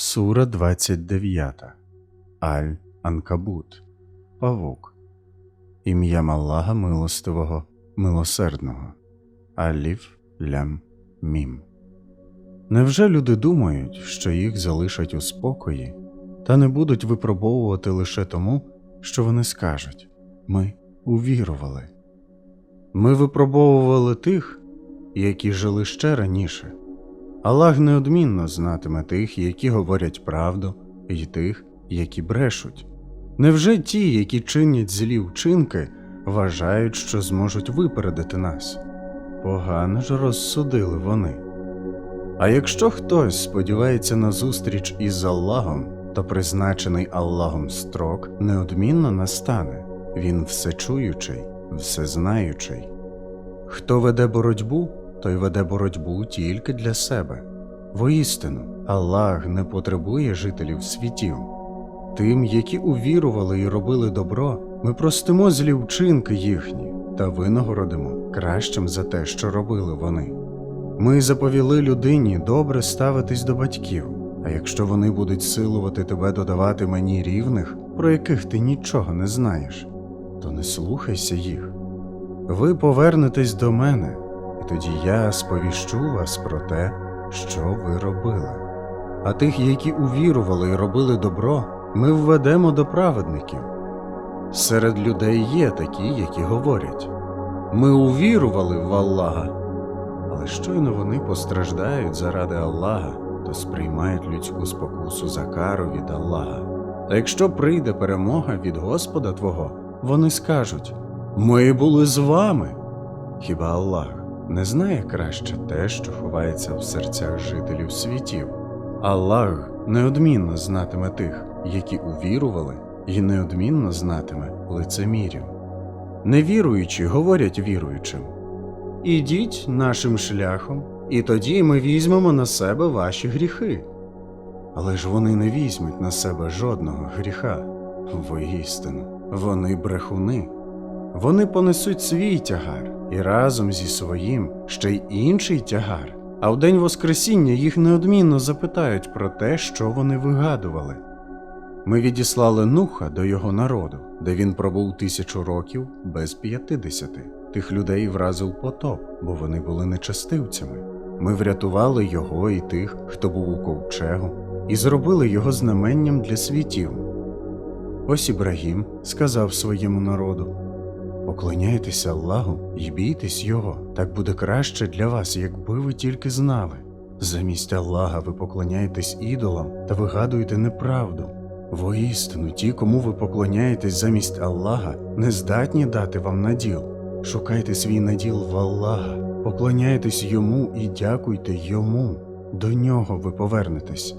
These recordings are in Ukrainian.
Сура 29. Аль Анкабут. Павук. Ім'ям Аллаха Милостивого, Милосердного. Аліф Лям Мім. Невже люди думають, що їх залишать у спокої та не будуть випробовувати лише тому, що вони скажуть ми увірували. Ми випробовували тих, які жили ще раніше. Аллах неодмінно знатиме тих, які говорять правду, і тих, які брешуть. Невже ті, які чинять злі вчинки, вважають, що зможуть випередити нас? Погано ж розсудили вони. А якщо хтось сподівається на зустріч із Аллахом, то призначений Аллахом строк неодмінно настане він всечуючий, всезнаючий. Хто веде боротьбу, той веде боротьбу тільки для себе. Воістину, Аллах не потребує жителів світів. Тим, які увірували і робили добро, ми простимо злі вчинки їхні та винагородимо кращим за те, що робили вони. Ми заповіли людині добре ставитись до батьків, а якщо вони будуть силувати тебе додавати мені рівних, про яких ти нічого не знаєш, то не слухайся їх. Ви повернетесь до мене, тоді я сповіщу вас про те, що ви робили. А тих, які увірували і робили добро, ми введемо до праведників. Серед людей є такі, які говорять ми увірували в Аллаха, але щойно вони постраждають заради Аллаха, то сприймають людську спокусу за кару від Аллаха. Та якщо прийде перемога від Господа Твого, вони скажуть Ми були з вами. Хіба Аллах не знає краще те, що ховається в серцях жителів світів? Аллах неодмінно знатиме тих, які увірували, і неодмінно знатиме лицемірів. Невіруючі говорять віруючим Ідіть нашим шляхом, і тоді ми візьмемо на себе ваші гріхи. Але ж вони не візьмуть на себе жодного гріха. Воістину, вони брехуни. Вони понесуть свій тягар і разом зі своїм ще й інший тягар. А в день Воскресіння їх неодмінно запитають про те, що вони вигадували. Ми відіслали Нуха до його народу, де він пробув тисячу років без п'ятидесяти. Тих людей вразив потоп, бо вони були нечастивцями. Ми врятували його і тих, хто був у ковчегу, і зробили його знаменням для світів. Ось Ібрагім сказав своєму народу Поклоняйтеся Аллаху і бійтесь Його, так буде краще для вас, якби ви тільки знали. Замість Аллаха ви поклоняєтесь ідолам та вигадуєте неправду. Воістину, ті, кому ви поклоняєтесь замість Аллаха, не здатні дати вам наділ. Шукайте свій наділ в Аллаха, поклоняйтесь йому і дякуйте йому. До нього ви повернетесь.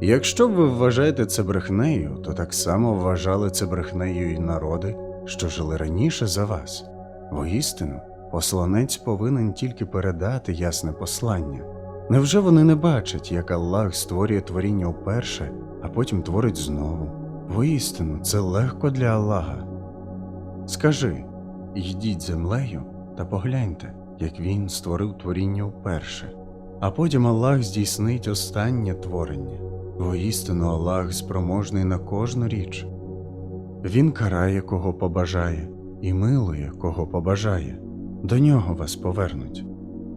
Якщо ви вважаєте це брехнею, то так само вважали це брехнею і народи, що жили раніше за вас. Воістину, посланець повинен тільки передати ясне послання. Невже вони не бачать, як Аллах створює творіння вперше, а потім творить знову? Воістину, це легко для Аллаха. Скажи йдіть землею та погляньте, як він створив творіння вперше, а потім Аллах здійснить останнє творення. Воістину Аллах спроможний на кожну річ. Він карає, кого побажає, і милує, кого побажає. До нього вас повернуть.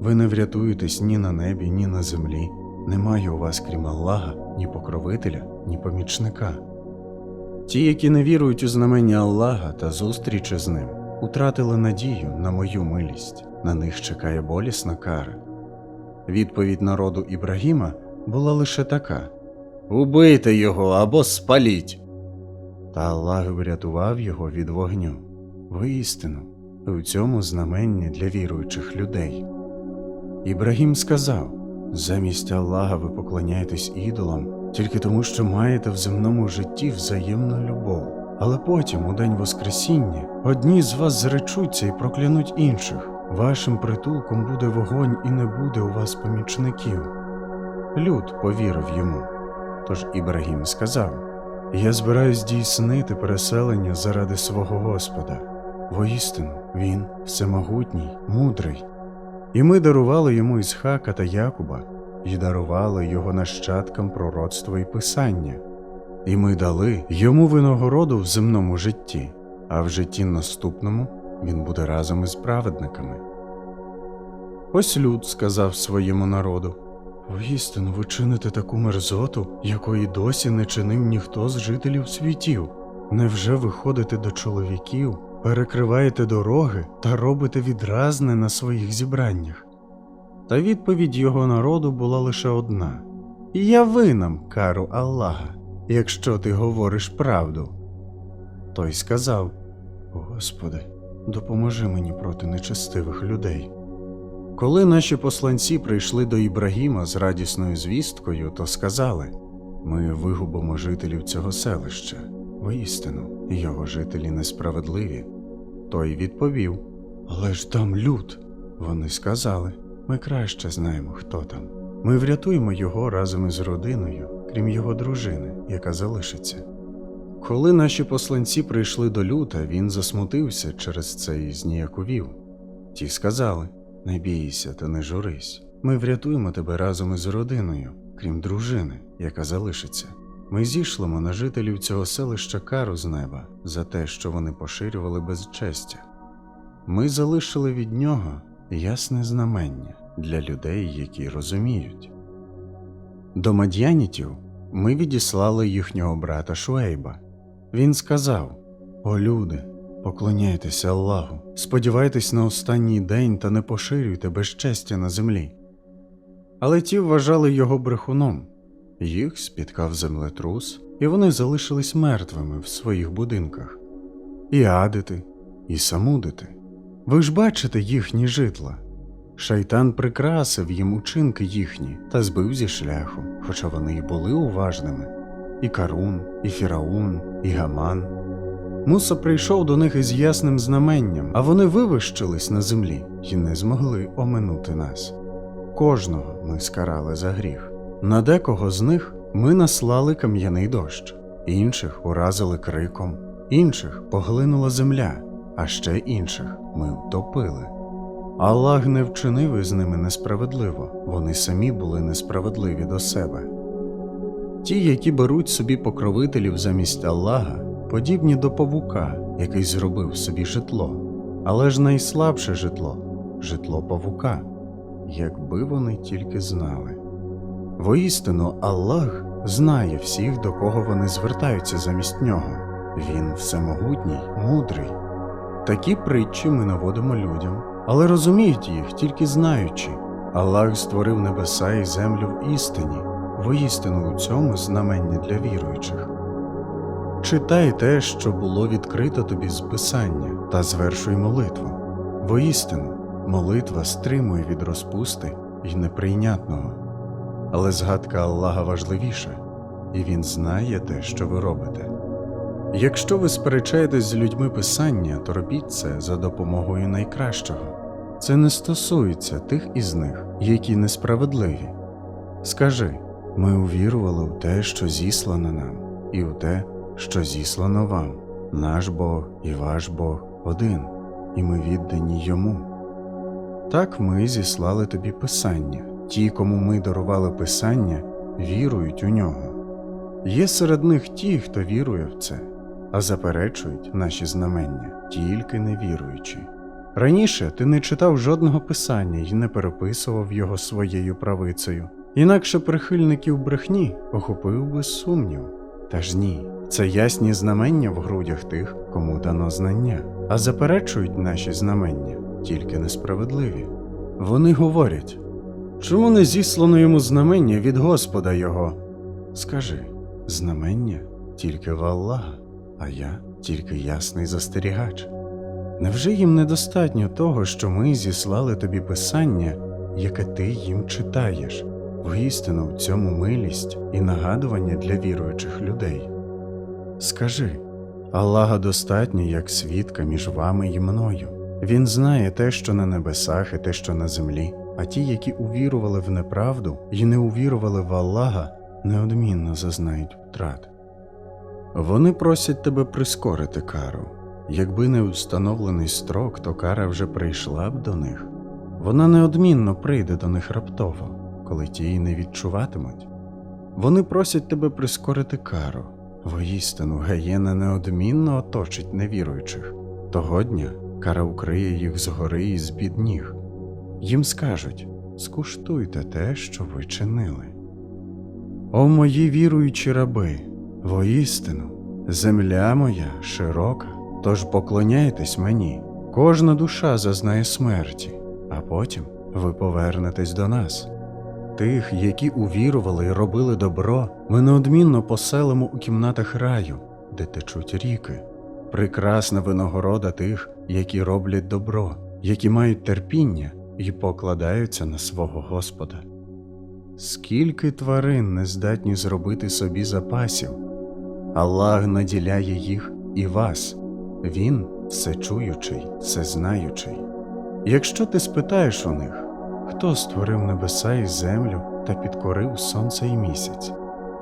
Ви не врятуєтесь ні на небі, ні на землі. Немає у вас, крім Аллаха, ні покровителя, ні помічника. Ті, які не вірують у знамення Аллаха та зустрічі з ним, утратили надію на мою милість, на них чекає болісна кара. Відповідь народу Ібрагіма була лише така Убийте його або спаліть. Та Аллах врятував його від вогню. Воістину, у цьому знамення для віруючих людей. Ібрагім сказав замість Аллаха ви поклоняєтесь ідолам тільки тому, що маєте в земному житті взаємну любов. Але потім, у день Воскресіння, одні з вас зречуться і проклянуть інших. Вашим притулком буде вогонь, і не буде у вас помічників. Люд повірив йому. Тож Ібрагім сказав Я збираюсь здійснити переселення заради свого Господа. Воістину, він всемогутній, мудрий. І ми дарували йому Ісхака та Якуба, і дарували його нащадкам пророцтво і писання, і ми дали йому винагороду в земному житті, а в житті наступному він буде разом із праведниками. Ось люд сказав своєму народу Воістину ви чините таку мерзоту, якої досі не чинив ніхто з жителів світів. Невже ви ходите до чоловіків, перекриваєте дороги та робите відразне на своїх зібраннях? Та відповідь його народу була лише одна Яви нам кару Аллаха, якщо ти говориш правду. Той сказав Господи, допоможи мені проти нечестивих людей. Коли наші посланці прийшли до Ібрагіма з радісною звісткою, то сказали Ми вигубимо жителів цього селища. Воістину, його жителі несправедливі. Той відповів Але ж там люд. Вони сказали Ми краще знаємо, хто там. Ми врятуємо його разом із родиною, крім його дружини, яка залишиться. Коли наші посланці прийшли до люта, він засмутився через це і зніяковів. Ті сказали Не бійся та не журись. Ми врятуємо тебе разом із родиною, крім дружини, яка залишиться. Ми зійшлемо на жителів цього селища кару з неба за те, що вони поширювали безчестя. Ми залишили від нього ясне знамення для людей, які розуміють. До мад'янітів ми відіслали їхнього брата Шуейба. Він сказав: О люди, поклоняйтеся Аллаху, сподівайтесь на останній день та не поширюйте безчестя на землі. Але ті вважали його брехуном. Їх спіткав землетрус, і вони залишились мертвими в своїх будинках. І адити, і самудити. Ви ж бачите їхні житла. Шайтан прикрасив їм учинки їхні та збив зі шляху, хоча вони й були уважними. І Карун, і Фіраун, і Гаман. Муса прийшов до них із ясним знаменням, а вони вивищились на землі і не змогли оминути нас. Кожного ми скарали за гріх. На декого з них ми наслали кам'яний дощ, інших уразили криком, інших поглинула земля, а ще інших ми втопили. Аллах не вчинив із ними несправедливо, вони самі були несправедливі до себе. Ті, які беруть собі покровителів замість Аллаха, подібні до павука, який зробив собі житло, але ж найслабше житло житло павука, якби вони тільки знали. Воістину Аллах знає всіх, до кого вони звертаються замість нього. Він всемогутній, мудрий. Такі притчі ми наводимо людям, але розуміють їх тільки знаючи. Аллах створив небеса і землю в істині, воістину у цьому знамення для віруючих. Читай те, що було відкрито тобі з писання, та звершуй молитву. Воістину, молитва стримує від розпусти і неприйнятного. Але згадка Аллаха важливіша, і Він знає те, що ви робите. Якщо ви сперечаєтесь з людьми писання, то робіть це за допомогою найкращого. Це не стосується тих із них, які несправедливі. Скажи ми увірували в те, що зіслано нам, і в те, що зіслано вам. Наш Бог і ваш Бог один, і ми віддані йому. Так ми зіслали тобі писання. Ті, кому ми дарували писання, вірують у нього. Є серед них ті, хто вірує в це, а заперечують наші знамення, тільки невіруючі. Раніше ти не читав жодного писання і не переписував його своєю правицею, інакше прихильників брехні охопив би сумнів. Та ж ні, це ясні знамення в грудях тих, кому дано знання, а заперечують наші знамення, тільки несправедливі. Вони говорять. Чому не зіслано йому знамення від Господа Його? Скажи знамення тільки в Аллаха, а я тільки ясний застерігач. Невже їм недостатньо того, що ми зіслали тобі писання, яке ти їм читаєш, воістину в цьому милість і нагадування для віруючих людей? Скажи Аллаха достатньо як свідка між вами і мною. Він знає те, що на небесах, і те, що на землі а ті, які увірували в неправду і не увірували в Аллаха, неодмінно зазнають втрат. Вони просять тебе прискорити кару. Якби не встановлений строк, то кара вже прийшла б до них. Вона неодмінно прийде до них раптово, коли ті й не відчуватимуть. Вони просять тебе прискорити кару. Воістину гаєна неодмінно оточить невіруючих. Того дня кара укриє їх згори і з-під ніг. Їм скажуть скуштуйте те, що ви чинили. О мої віруючі раби, воістину, земля моя широка, тож поклоняйтесь мені, кожна душа зазнає смерті, а потім ви повернетесь до нас. Тих, які увірували і робили добро, ми неодмінно поселимо у кімнатах раю, де течуть ріки. Прекрасна винагорода тих, які роблять добро, які мають терпіння і покладаються на свого Господа. Скільки тварин не здатні зробити собі запасів, Аллах наділяє їх і вас, Він всечуючий, всезнаючий. Якщо ти спитаєш у них, хто створив небеса і землю та підкорив сонце і місяць,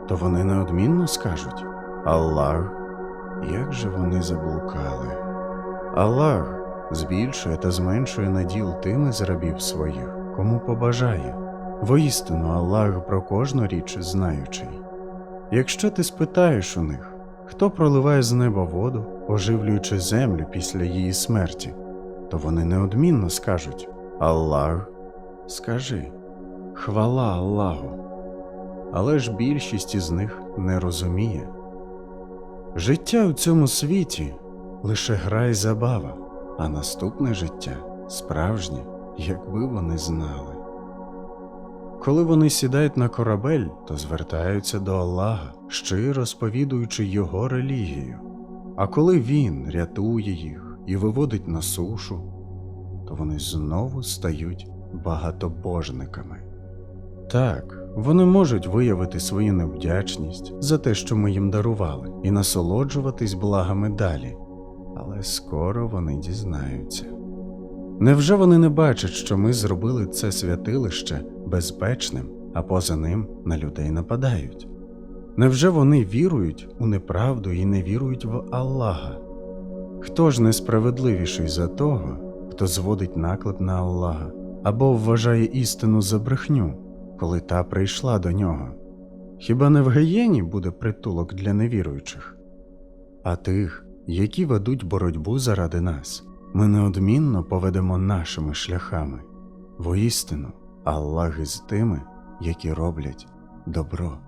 то вони неодмінно скажуть Аллах, як же вони заблукали. Аллах збільшує та зменшує наділ тими з рабів своїх, кому побажає. Воістину Аллах про кожну річ знаючий. Якщо ти спитаєш у них, хто проливає з неба воду, оживлюючи землю після її смерті, то вони неодмінно скажуть Аллах, скажи, хвала Аллаху. Але ж більшість із них не розуміє. Життя у цьому світі лише гра й забава, а наступне життя справжнє, якби вони знали. Коли вони сідають на корабель, то звертаються до Аллаха, щиро сповідуючи Його релігію. А коли Він рятує їх і виводить на сушу, то вони знову стають багатобожниками. Так, вони можуть виявити свою невдячність за те, що ми їм дарували, і насолоджуватись благами далі, але скоро вони дізнаються. Невже вони не бачать, що ми зробили це святилище безпечним, а поза ним на людей нападають? Невже вони вірують у неправду і не вірують в Аллаха? Хто ж несправедливіший за того, хто зводить наклеп на Аллаха або вважає істину за брехню, коли та прийшла до нього? Хіба не в Геєні буде притулок для невіруючих? А тих, які ведуть боротьбу заради нас, ми неодмінно поведемо нашими шляхами. Воістину, Аллах із тими, які роблять добро.